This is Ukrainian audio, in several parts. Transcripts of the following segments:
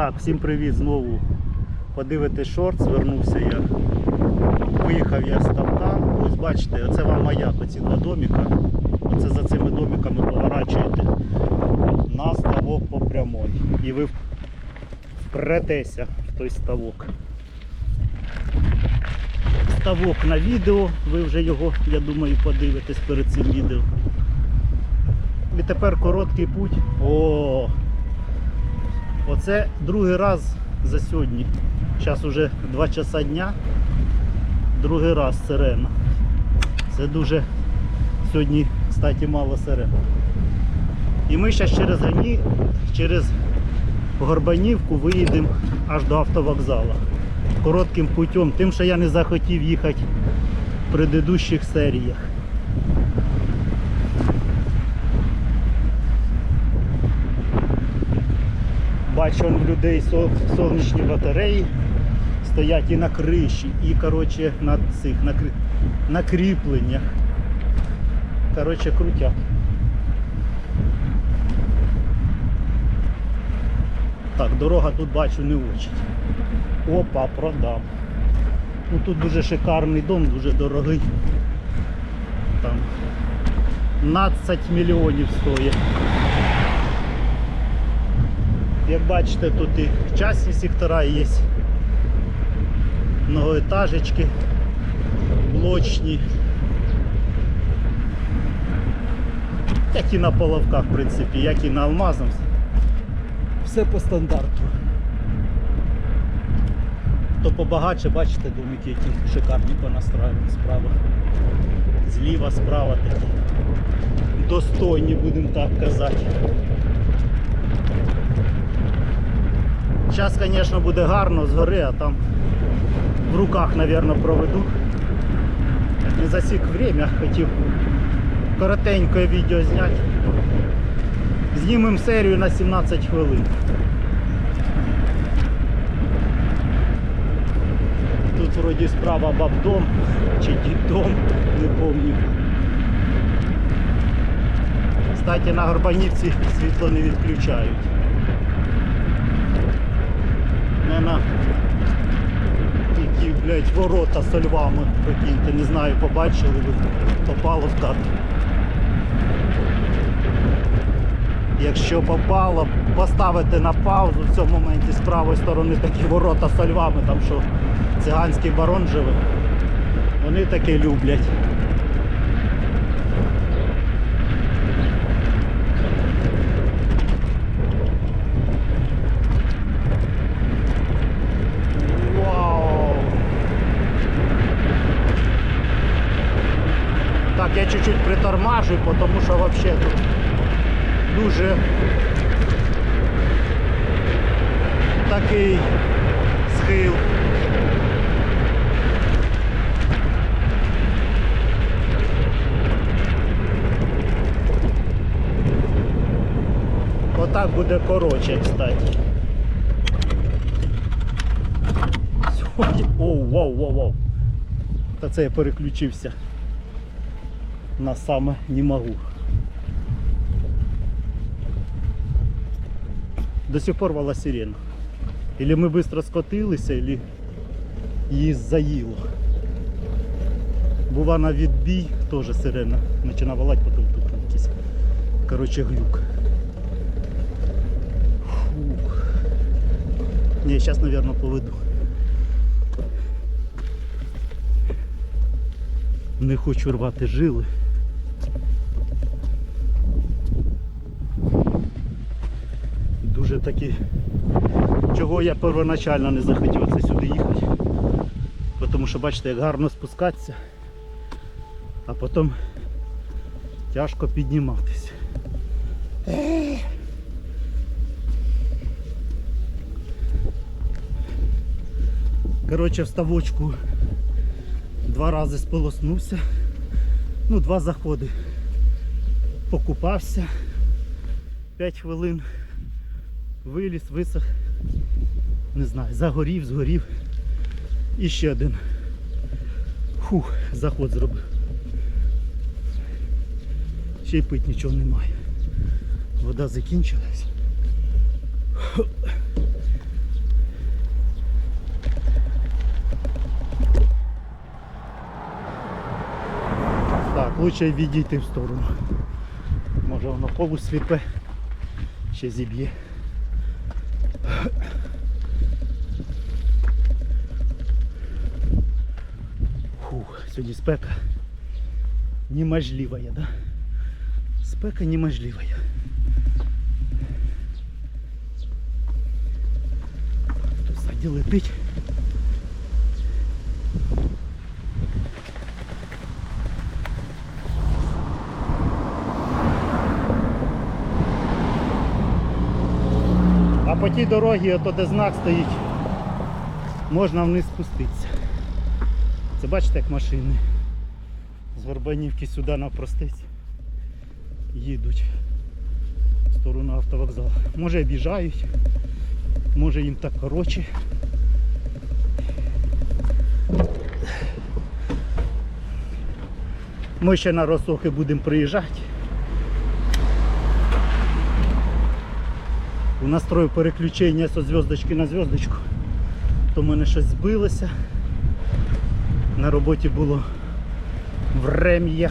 Так, всім привіт знову. Подивитись шорт, звернувся я. Виїхав я з ставка. Ось бачите, оце вам маяк, оці два доміка. Оце за цими домиками поворачуєте на ставок по прямой. І ви впретеся в той ставок. Ставок на відео, ви вже його, я думаю, подивитесь перед цим відео. І тепер короткий путь. О! Оце другий раз за сьогодні. Зараз уже 2 часа дня. Другий раз сирена. Це дуже сьогодні, кстати, мало сирен. І ми зараз через Гані, через Горбанівку виїдемо аж до автовокзалу. Коротким путем, тим, що я не захотів їхати в предыдущих серіях. Бачу в людей сонячні батареї стоять і на криші, і коротше, на цих на, крі- на кріпленнях. Коротше, крутяк. Так, дорога тут бачу не очень. Опа, продам. Ну тут дуже шикарний дом, дуже дорогий. Там 15 мільйонів стоїть. Як бачите, тут і частні сектора є, многоетажечки, блочні. Як і на половках, в принципі, як і на алмазах. Все по стандарту. То побагатше, бачите, домики, які шикарні понастраювали справа. Зліва, справа такі. Достойні, будемо так казати. Зараз, звісно, буде гарно згори, а там в руках, мабуть, проведу. Не засік время, хотів коротеньке відео зняти. Знімемо серію на 17 хвилин. Тут вроді справа бабдом чи діддом, не пам'ятаю. Кстати, на Горбанівці світло не відключають. Не на які, блядь, ворота з львами, прикиньте, не знаю, побачили ви, попало в кадр. Якщо попало, поставити на паузу в цьому моменті з правої сторони такі ворота з львами, там що циганський барон живе. Вони таке люблять. Вау! Так, я чуть-чуть притормажу, тому що взагалі тут дуже такий схил. Отак буде коротше, кстати. Сьогодні. Оу, вау, вау, вау. Та це я переключився. На саме не можу. До сих пор вала сирена. Или ми швидко скотилися, или її заїло. Була на відбій, теж сирена. Починає валати, потім тут якийсь коротше глюк. Фух. Ні, зараз, мабуть, поведу. Не хочу рвати жили. Дуже такі. Чого я первоначально не захотів оце сюди їхати. Тому що бачите, як гарно спускатися, а потім тяжко підніматися. Коротше, в ставочку два рази сполоснувся. Ну, два заходи. Покупався. 5 хвилин виліз, висох, не знаю, загорів, згорів. І ще один. Фух, заход зробив. Ще й пить нічого немає. Вода закінчилась. Так, краще відійти в сторону. Може воно пову сліпе, ще зіб'є. Сьогодні спека неможливая, да? Спека неможливая. Тут летить. А по тій дорогі, ото де знак стоїть, можна вниз спуститися. Це бачите, як машини з Горбанівки сюди навпростець їдуть в сторону автовокзалу. Може об'їжджають, може їм так коротше. Ми ще на Росохи будемо приїжджати. У настрою переключення зі зв'язочки на зв'язочку, то в мене щось збилося. На роботі було врем'я.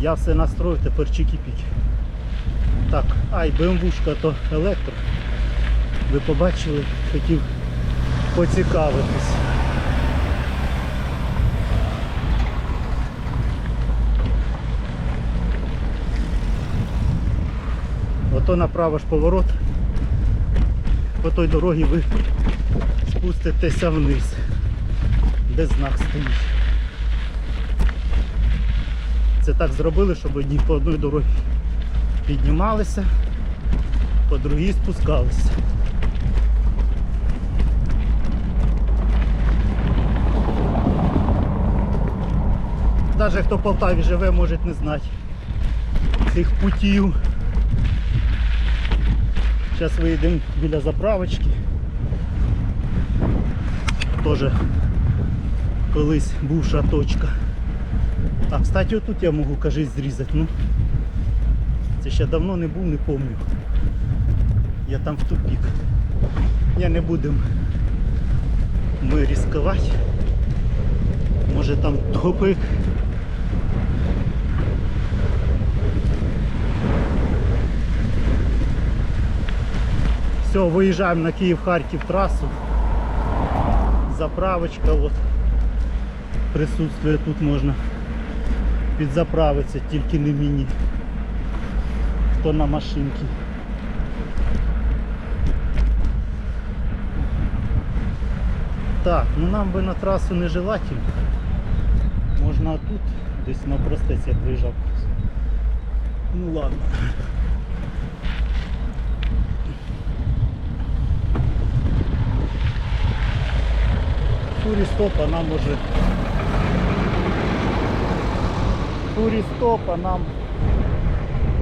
Я все настрою, тепер чики-піки. Так, ай, БМВшка то електро. Ви побачили, хотів поцікавитись. Ото направо ж поворот. По той дорогі ви спуститеся вниз, де знак стоїть. Це так зробили, щоб одні по одній дорозі піднімалися, по другій спускалися. Навіть хто в Полтаві живе, може не знати цих путів. Зараз виїдемо біля заправочки. Теж колись бувша точка. А, кстати, отут я можу, кажись, зрізати. Ну, це ще давно не був, не пам'ятаю. Я там в тупик. Я не будемо ми ризикувати. Може там тупик. Все, виїжджаємо на Київ-Харків трасу. Заправочка от присутствує тут можна підзаправитися, тільки не міні. Хто на машинки. Так, ну нам би на трасу не желательно. Можна тут, десь на простець я приїжджав. Ну ладно. Фурі стоп, а нам Фурі стоп, а нам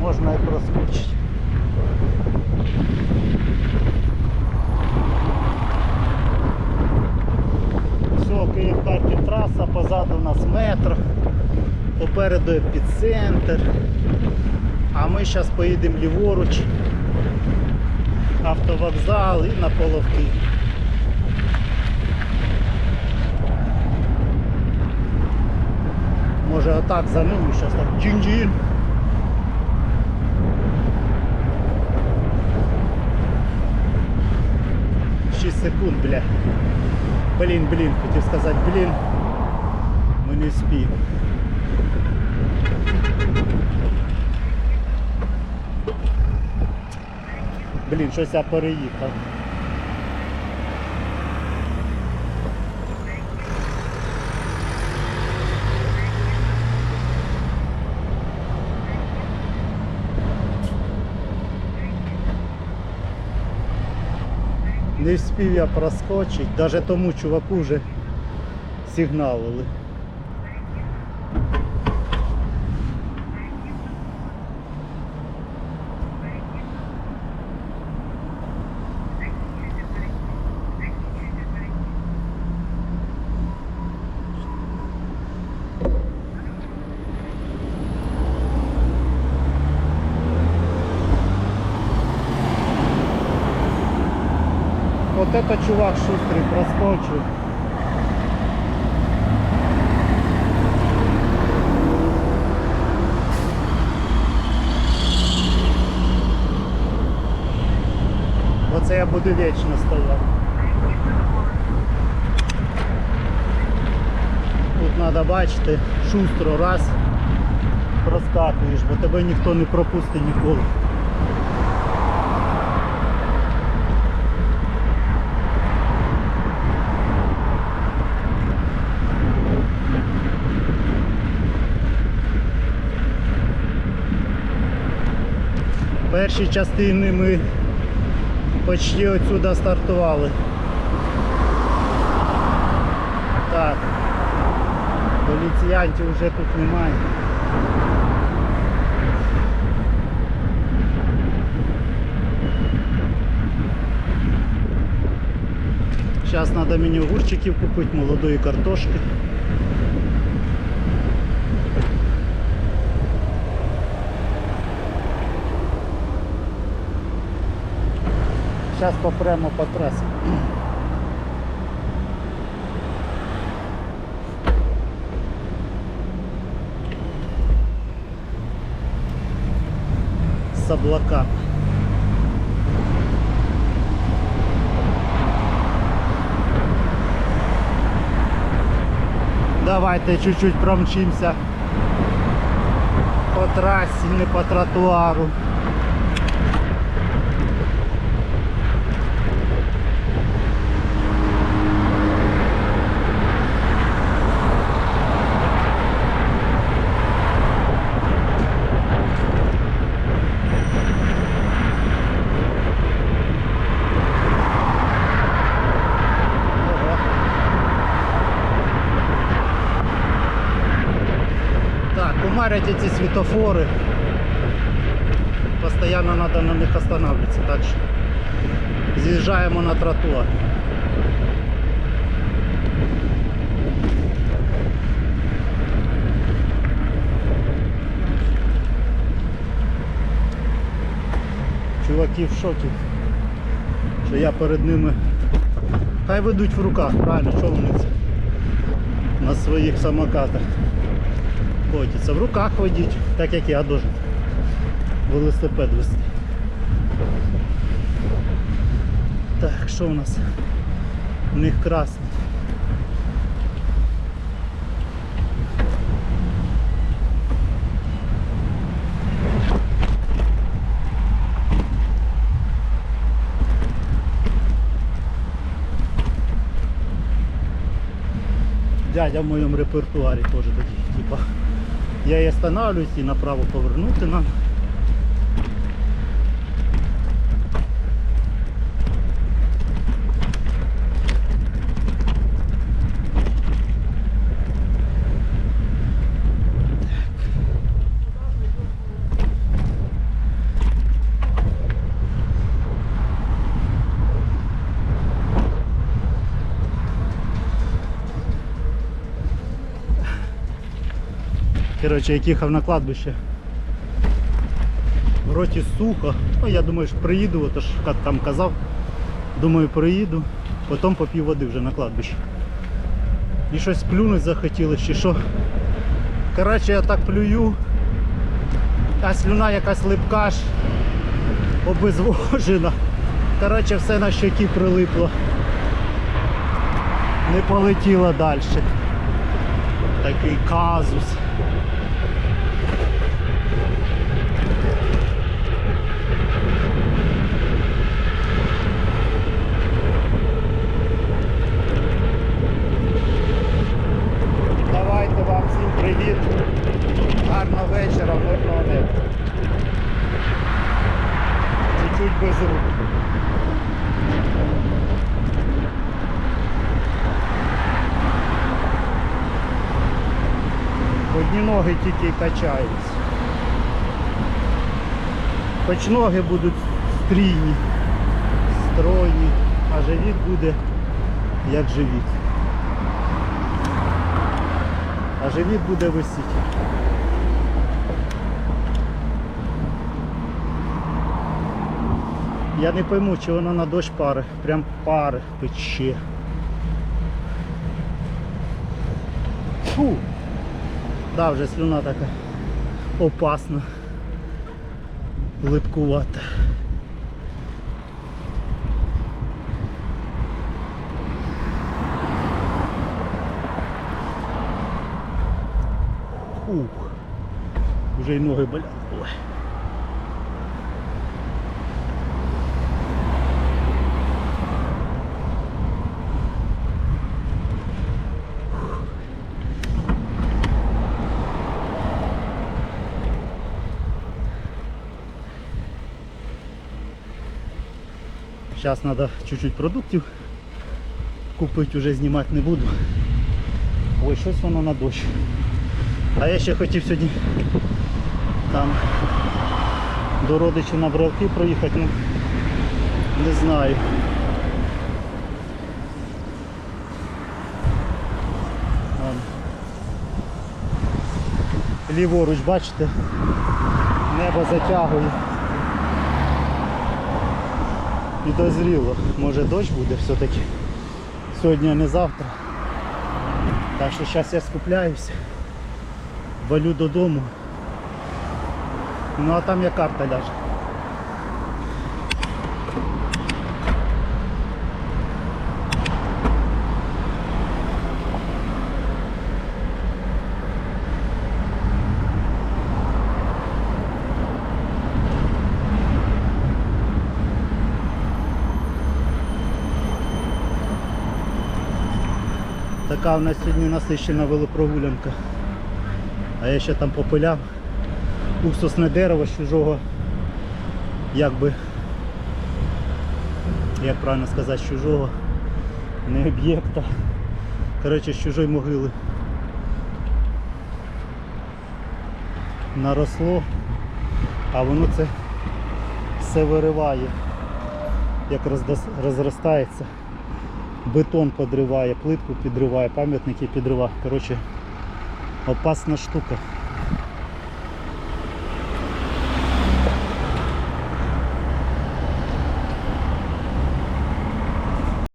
можна і проскочити. Все, Київ Харків траса, позаду у нас метро, попереду епіцентр. А ми зараз поїдемо ліворуч, автовокзал і на Половки. Може отак за ним, зараз так джин-джин. Шість секунд, бля. Блін, блін, хотів сказати, блін. Ми не спіємо. Блін, щось я переїхав. Не встиг я проскочити, навіть тому чуваку вже сигналили. это чувак шустрый проскочил. Оце я буду вечно стояти. Тут треба бачити, шустро раз проскакуєш, бо тебе ніхто не пропустить ніколи. Перші частини ми почти отсюда стартували. Так. Поліціянтів вже тут немає. Зараз треба мені огурчиків купити, молодої картошки. Зараз попремо по трасі. З облаками. Давайте чуть-чуть промчимся по трасі, не по тротуару. Так, умарять эти светофоры. Постоянно надо на них останавливаться. Так что з'їжджаємо на тротуар. Чуваки в шокі, що я перед ними. Хай ведуть в руках, правильно, що вони це на своїх самокатах котяться. В руках водіть, так як я должен велосипед вести. Так, що у нас? У них красний. Дядя в моєму репертуарі теж такий, типа. Я і останавливаюсь і направо повернути нам. Коротше, як їхав на кладбище. В роті сухо. Ну, я думаю, що приїду, то ж як там казав. Думаю, приїду, потім поп'ю води вже на кладбищі. І щось плюнуть захотілося, чи що. Коротше, я так плюю, а слюна якась липка аж обезвожена. Коротше, все на щоки прилипло. Не полетіло далі. Такий казус. Давайте вам всім привіт. Гарного вечора, мирного неба. Чуть-чуть без рук. Одні ноги тільки качаються. Хоч ноги будуть стрійні, стройні, а живіт буде як живіт. А живіт буде висіти. Я не пойму, чи воно на дощ пари. Прям пари пече. Фу. Да, вже слюна така опасна, липкувата. Ух, вже й ноги болять. Ой. Зараз треба чуть-чуть продуктів купити, вже знімати не буду. Ой, щось воно на дощ. А я ще хотів сьогодні там до родичів на брелки проїхати, ну не знаю. Ліворуч, бачите, небо затягує. Підозріло, може дощ буде все-таки. Сьогодні, а не завтра. Так що зараз я скупляюся, валю додому. Ну а там я карта ляже. Така у нас сьогодні насичена велопрогулянка. А я ще там попиляв уксусне дерево з чужого, як би, як правильно сказати, з чужого, не об'єкта. Коротше, з чужої могили. Наросло, а воно це все вириває, як розростається бетон підриває, плитку підриває, пам'ятники підриває. Коротше, опасна штука.